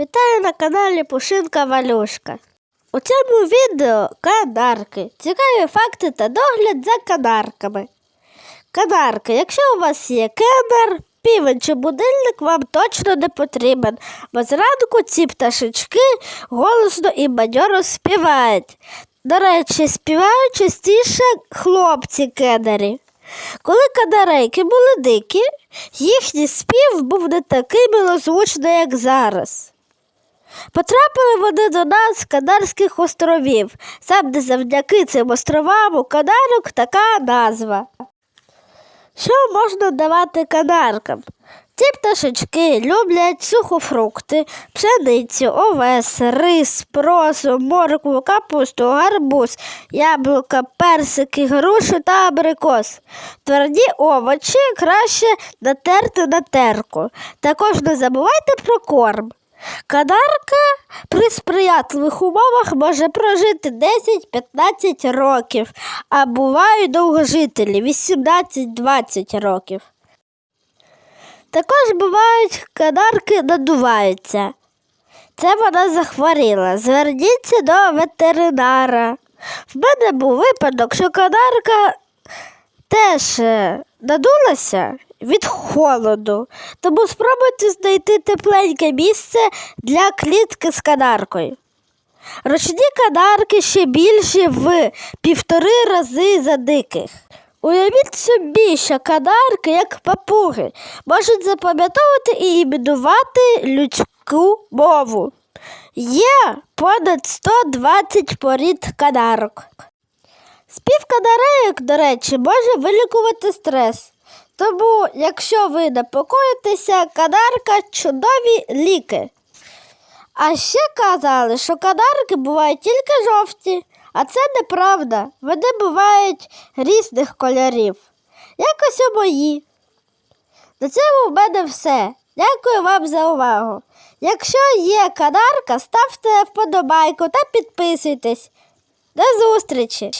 Вітаю на каналі Пушинка Валюшка. У цьому відео канарки. Цікаві факти та догляд за канарками. Канарки, якщо у вас є кенер, півень чи будильник, вам точно не потрібен, бо зранку ці пташечки голосно і бадьоро співають. До речі, співають частіше хлопці кенері. Коли канарейки були дикі, їхній спів був не такий милозвучний, як зараз. Потрапили вони до нас з Канарських островів. Саме завдяки цим островам у канарок така назва. Що можна давати канаркам? Ці пташечки люблять сухофрукти, пшеницю, овес, рис, просу, моркву, капусту, гарбуз, яблука, персики, грушу та абрикос. Тверді овочі краще натерти на терку. Також не забувайте про корм. Канарка при сприятливих умовах може прожити 10-15 років, а бувають довгожителі 18-20 років. Також бувають канарки надуваються. Це вона захворіла. Зверніться до ветеринара. В мене був випадок, що канарка теж е, надулася від холоду, тому спробуйте знайти тепленьке місце для клітки з канаркою. Ручні канарки ще більші в півтори рази за диких. Уявіть собі, що канарки, як папуги, можуть запам'ятовувати і імітувати людську мову. Є понад 120 порід канарок. Спів канарейок, до речі, може вилікувати стрес. Тому, якщо ви непокоїтеся, канарка чудові ліки. А ще казали, що канарки бувають тільки жовті, а це неправда. Вони бувають різних кольорів. Якось у мої. На цьому в мене все. Дякую вам за увагу. Якщо є канарка, ставте вподобайку та підписуйтесь. До зустрічі!